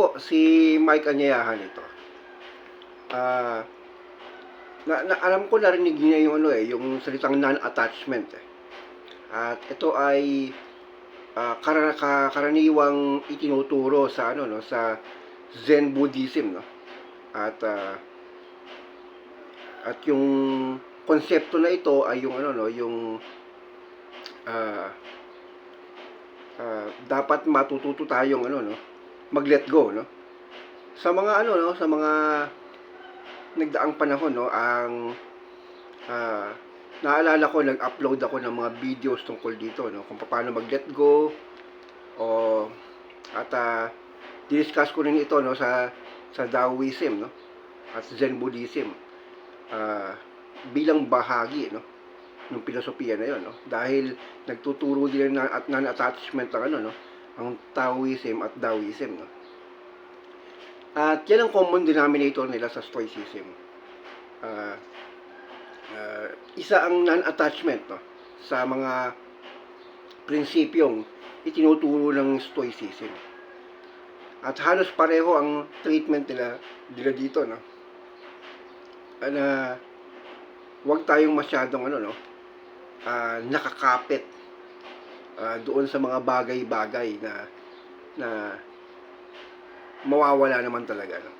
po, si Mike Anyayahan ito. Ah, na, na, alam ko narinig niya yung ano eh, yung salitang non-attachment eh. At ito ay ah, kara, ka- karaniwang itinuturo sa ano no, sa Zen Buddhism no. At ah, at yung konsepto na ito ay yung ano no, yung ah, ah, dapat matututo tayong ano no, mag-let go no. Sa mga ano no, sa mga nagdaang panahon no, ang ah, naalala ko nag-upload ako ng mga videos tungkol dito no, kung paano mag-let go o at uh, discuss ko rin ito no? Sa sa Taoism no? At Zen Buddhism. Ah, bilang bahagi no? Ng filosofiya na yon no? Dahil nagtuturo din na at non-attachment ang ano no ang Taoism at Taoism no? At yan ang common denominator nila sa Stoicism. Ah, ah, isa ang non-attachment no? Sa mga prinsipyong itinuturo ng Stoicism. At halos pareho ang treatment nila nila dito no? Na wag tayong masyadong ano no? Ah, nakakapit ah, doon sa mga bagay-bagay na na mawawala naman talaga no?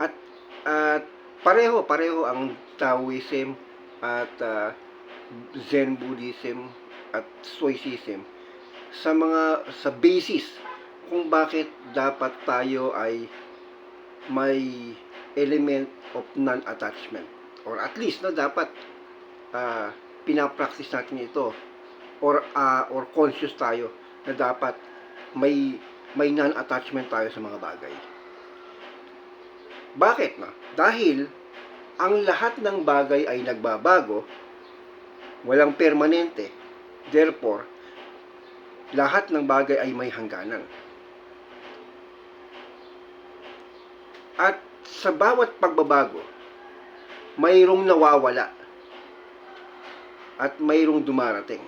At at pareho pareho ang Taoism at ah, Zen Buddhism at Stoicism sa mga sa basis kung bakit dapat tayo ay may element of non-attachment or at least no dapat ah pinapractice natin ito or ah, or conscious tayo na dapat may may non-attachment tayo sa mga bagay. Bakit na? Dahil ang lahat ng bagay ay nagbabago, walang permanente. Therefore, lahat ng bagay ay may hangganan. At sa bawat pagbabago, mayroong nawawala at mayroong dumarating.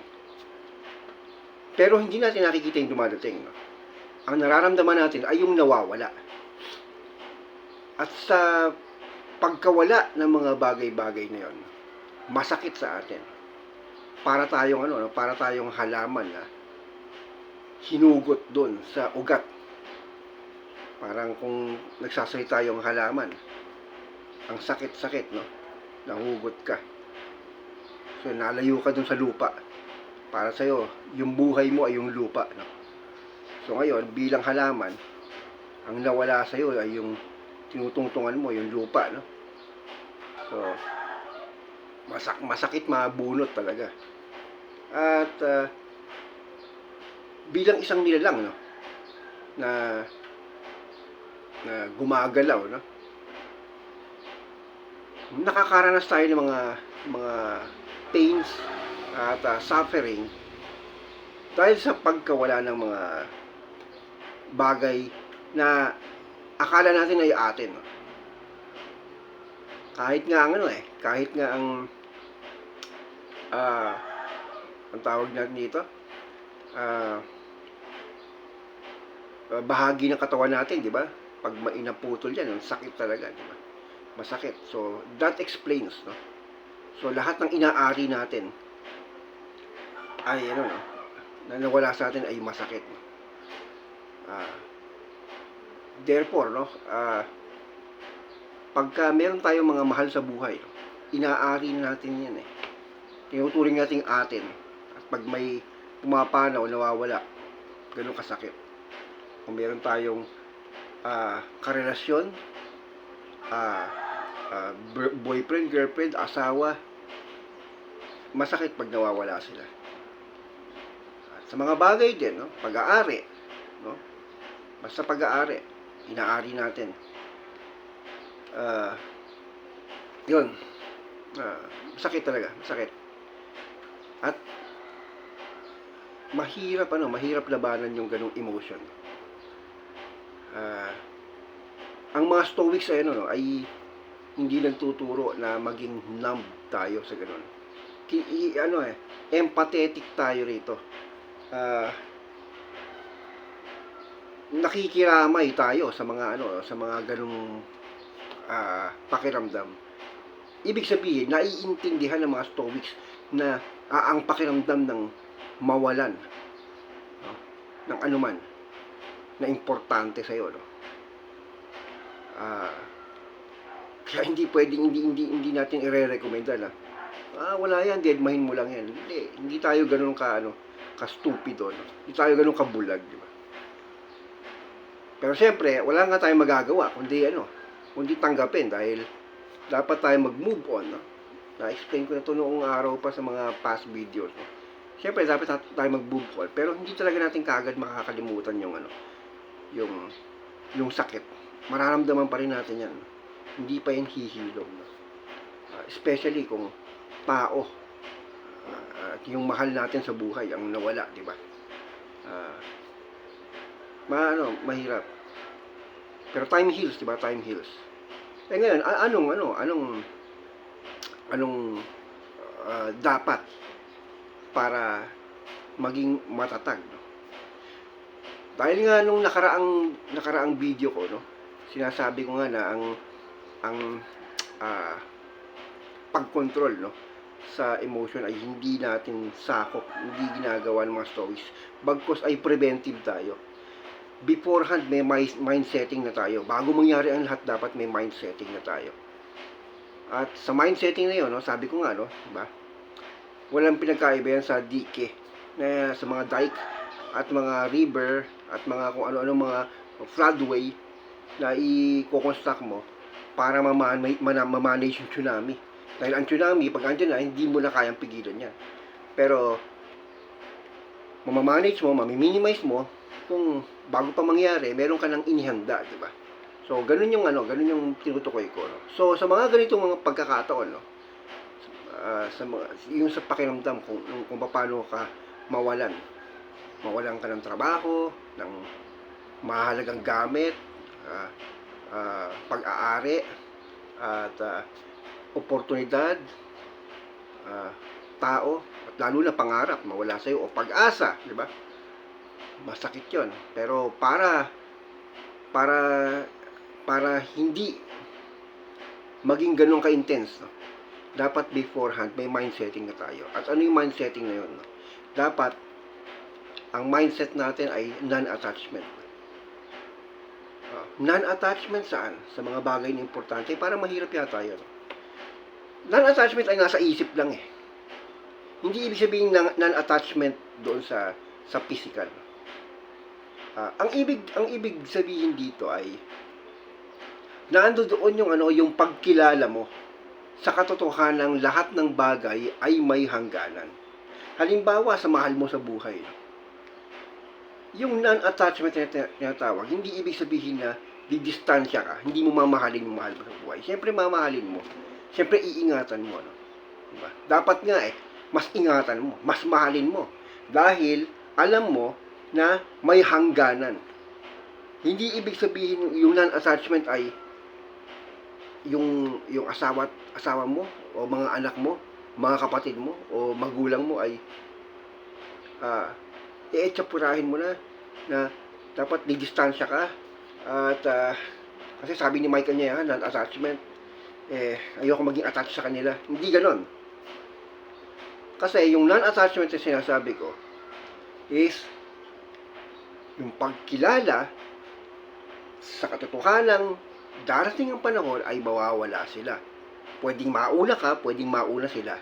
Pero hindi natin nakikita yung dumadating. No? Ang nararamdaman natin ay yung nawawala. At sa pagkawala ng mga bagay-bagay na yon, masakit sa atin. Para tayong ano, no? para tayong halaman na hinugot doon sa ugat. Parang kung nagsasalita yung halaman, ang sakit-sakit, no? Nahugot ka. So, nalayo ka dun sa lupa. Para sa'yo, yung buhay mo ay yung lupa, no? So, ngayon, bilang halaman, ang nawala sa'yo ay yung tinutungtungan mo, yung lupa, no? So, masak masakit mabunot talaga. At, ah, bilang isang nilalang, no? Na, na gumagalaw, no? nakakaranas tayo ng mga mga pains at ah, suffering dahil sa pagkawala ng mga bagay na akala natin ay atin. Kahit nga ang ano eh, kahit nga ang ah ang tawag natin dito, ah, bahagi ng katawan natin, di ba? Pag mainaputol yan, ang sakit talaga, di ba? masakit. So, that explains, no? So, lahat ng inaari natin ay, ano, no? Na nawala sa atin ay masakit. Ah, therefore, no? Ah, pagka meron tayong mga mahal sa buhay, inaari natin yan, eh. Tinuturing natin atin. At pag may pumapanaw, nawawala, ganun kasakit. Kung meron tayong ah, karelasyon, ah, br- boyfriend, girlfriend, asawa, masakit pag nawawala sila. Sa mga bagay din, no? pag-aari, no? basta pag-aari, inaari natin. Ah, yun, Ah, masakit talaga, masakit. At mahirap ano, mahirap labanan yung ganung emotion. Ah, ang mga stoics ay ano no, ay hindi nagtuturo na maging numb tayo sa ganun. Ki, ano eh, empathetic tayo rito. Ah, nakikiramay tayo sa mga ano, sa mga ganung ah, pakiramdam. Ibig sabihin, naiintindihan ng mga Stoics na ah, ang pakiramdam ng mawalan no, ng anuman na importante sa iyo, no. Ah, kaya hindi pwedeng hindi hindi hindi natin ire-recommenda na ah wala yan, deadmahin mo lang yan. Hindi, hindi tayo ganoon ka ano, ka stupido, no. Hindi tayo ganoon ka bulag, di ba? Pero siyempre, wala nga tayong magagawa kundi ano, kundi tanggapin dahil dapat tayo mag-move on, no? Na-explain ko na to noong araw pa sa mga past videos, no? Siyempre, dapat tayo mag-move on, pero hindi talaga natin kaagad makakalimutan yung ano, yung yung sakit. Mararamdaman pa rin natin yan. Hindi pa yan hihilom. No? Ah, especially kung tao at yung mahal natin sa buhay ang nawala, di ba? Ah, ma ano, mahirap. Pero time heals, 'di ba? Time heals. Eh ngayon, anong ano, anong anong ah, dapat para maging matatag, no? Dahil nga nung nakaraang nakaraang video ko, no, sinasabi ko nga na ang ang ah, pagkontrol, no, sa emotion ay hindi natin sakop, hindi ginagawa ng mga stories. Bagkos ay preventive tayo beforehand may mi- mind setting na tayo. Bago mangyari ang lahat, dapat may mind setting na tayo. At sa mind setting na yun, no, sabi ko nga, no, diba? Walang pinagkaiba yan sa dike, na sa mga dike, at mga river, at mga kung ano-ano mga floodway na i-construct mo para maman- mana- mamanage yung tsunami. Dahil ang tsunami, pag andyan na, hindi mo na kayang pigilan yan. Pero, mamamanage mo, mamiminimize mo, kung bago pa mangyari, meron ka nang inihanda, di ba? So, ganun yung ano, ganun yung tinutukoy ko. No? So, sa mga ganitong mga pagkakataon, no, ah, sa mga, yung sa pakiramdam kung, kung paano ka mawalan. Mawalan ka ng trabaho, ng mahalagang gamit, ah, ah, pag-aari, at ah, oportunidad, ah, tao, at lalo na pangarap, mawala sa'yo, o pag-asa, di ba? masakit yon pero para para para hindi maging ganun ka-intense no? dapat beforehand may mind setting na tayo at ano yung mind setting na yun no? dapat ang mindset natin ay non-attachment Ah, non-attachment saan? sa mga bagay na importante para mahirap yata yun non-attachment ay nasa isip lang eh hindi ibig sabihin ng non-attachment doon sa sa physical Ah, ang ibig ang ibig sabihin dito ay naando doon yung ano yung pagkilala mo sa katotohanan lahat ng bagay ay may hangganan. Halimbawa sa mahal mo sa buhay. Yung non-attachment na tina- tinatawag, hindi ibig sabihin na didistansya ka, hindi mo mamahalin yung mahal mo sa buhay. Siyempre mamahalin mo. Siyempre iingatan mo. Ano? Diba? Dapat nga eh, mas ingatan mo, mas mahalin mo. Dahil alam mo na may hangganan. Hindi ibig sabihin yung non-attachment ay yung yung asawa asawa mo o mga anak mo, mga kapatid mo o magulang mo ay ah ietsapurahin mo na na dapat didistansya ka at ah, kasi sabi ni Michael niya non-attachment eh ayoko maging attached sa kanila. Hindi ganon. Kasi yung non-attachment na sinasabi ko is yung pagkilala sa katotohanan darating ang panahon ay mawawala sila. Pwedeng mauna ka, pwedeng mauna sila.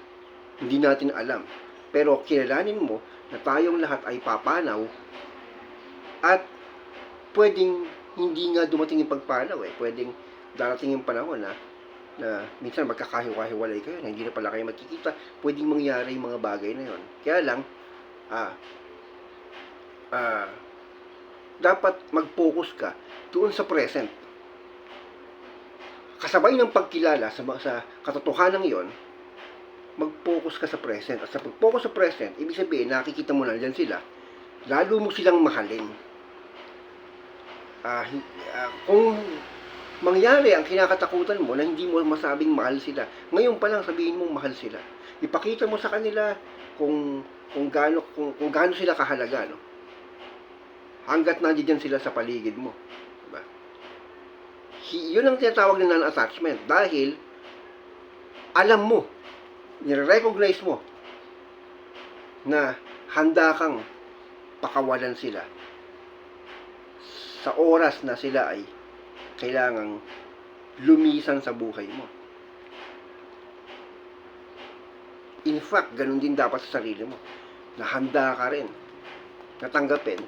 Hindi natin alam. Pero kilalanin mo na tayong lahat ay papanaw at pwedeng hindi nga dumating yung pagpanaw eh. Pwedeng darating yung panahon na na minsan magkakahiwa-hiwalay kayo na hindi na pala kayo magkikita. Pwedeng mangyari yung mga bagay na yon. Kaya lang, ah, ah, dapat mag-focus ka doon sa present. Kasabay ng pagkilala sa, sa katotohanan yon, mag-focus ka sa present. At sa pag-focus sa present, ibig sabihin, nakikita mo na dyan sila, lalo mo silang mahalin. Ah, hin- ah, kung mangyari ang kinakatakutan mo na hindi mo masabing mahal sila, ngayon pa lang sabihin mo mahal sila. Ipakita mo sa kanila kung kung gaano kung, kung gaano sila kahalaga, no? hanggat nandiyan sila sa paligid mo. Diba? Yun ang tinatawag na non-attachment dahil alam mo, nire-recognize mo na handa kang pakawalan sila sa oras na sila ay kailangang lumisan sa buhay mo. In fact, ganun din dapat sa sarili mo. Na handa ka rin natanggapin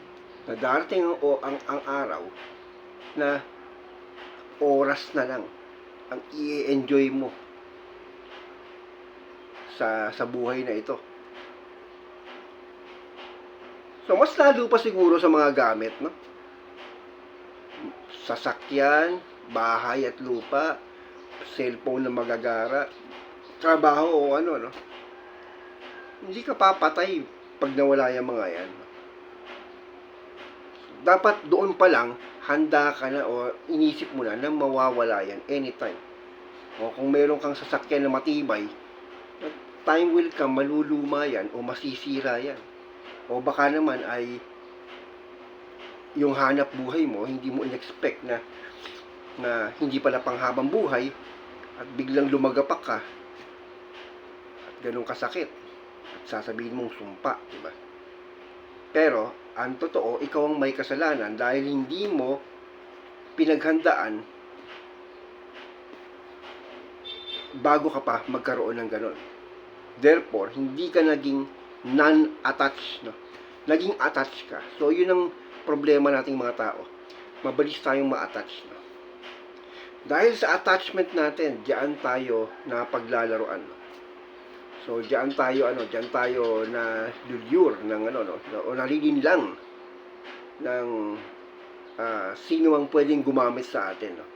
na darating o, ang, ang araw na oras na lang ang i-enjoy mo sa sa buhay na ito. So, mas lalo pa siguro sa mga gamit, no? Sasakyan, bahay at lupa, cellphone na magagara, trabaho o ano, no? Hindi ka papatay pag nawala yung mga yan. Dapat doon pa lang, handa ka na o inisip mo na na mawawala yan anytime. O kung meron kang sasakyan na matibay, time will come, maluluma yan o masisira yan. O baka naman ay yung hanap buhay mo, hindi mo in-expect na na hindi pala panghabang buhay at biglang lumagapak ka at ganun kasakit at sasabihin mong sumpa, di ba? Pero, ang totoo, ikaw ang may kasalanan dahil hindi mo pinaghandaan bago ka pa magkaroon ng ganun. Therefore, hindi ka naging non-attached, no? Naging attached ka. So, yun ang problema nating mga tao. Mabilis tayong ma-attach, no? Dahil sa attachment natin, diyan tayo na paglalaroan, no? So, diyan tayo, ano, diyan tayo na lulure ng, ano, no? O nalilinlang ng ah, sino ang pwedeng gumamit sa atin, no?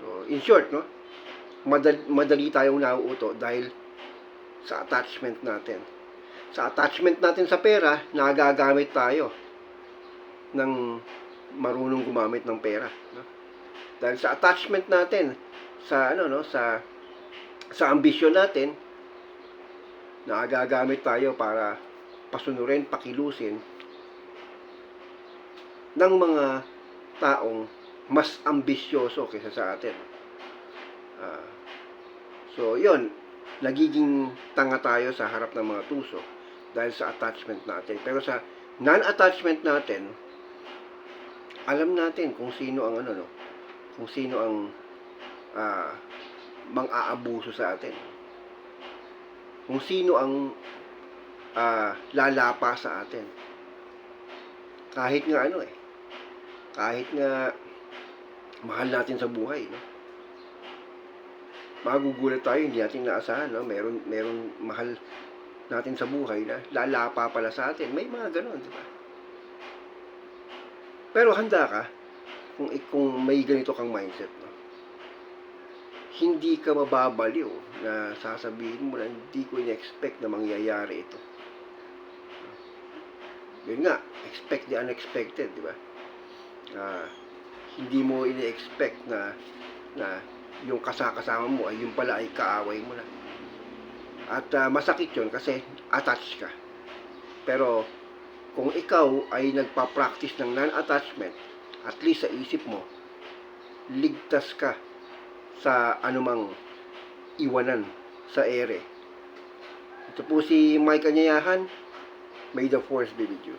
So, in short, no? Madali, madali tayong nauuto dahil sa attachment natin. Sa attachment natin sa pera, nagagamit tayo ng marunong gumamit ng pera. No? Dahil sa attachment natin, sa ano no, sa sa ambisyon natin, nagagamit tayo para pasunurin, pakilusin ng mga taong mas ambisyoso kaysa sa atin. Ah, so, yon nagiging tanga tayo sa harap ng mga tuso dahil sa attachment natin. Pero sa non-attachment natin, alam natin kung sino ang ano no, kung sino ang ah, mang-aabuso sa atin. Kung sino ang ah, lalapa sa atin. Kahit nga ano eh, kahit nga mahal natin sa buhay, no? magugulat tayo, hindi natin naasahan, no? Meron, meron mahal natin sa buhay na lalapa pala sa atin. May mga ganon, di ba? Pero handa ka kung, kung may ganito kang mindset, no? Hindi ka mababaliw na sasabihin mo na hindi ko in-expect na mangyayari ito. Yun nga, expect the unexpected, di ba? Ah, hindi mo ini-expect na na yung kasakasama mo ay yung pala ay kaaway mo na. At ah, masakit yun kasi attached ka. Pero kung ikaw ay nagpa-practice ng non-attachment, at least sa isip mo, ligtas ka sa anumang iwanan sa ere. Ito po si Mike Anyayahan. May the force be with you.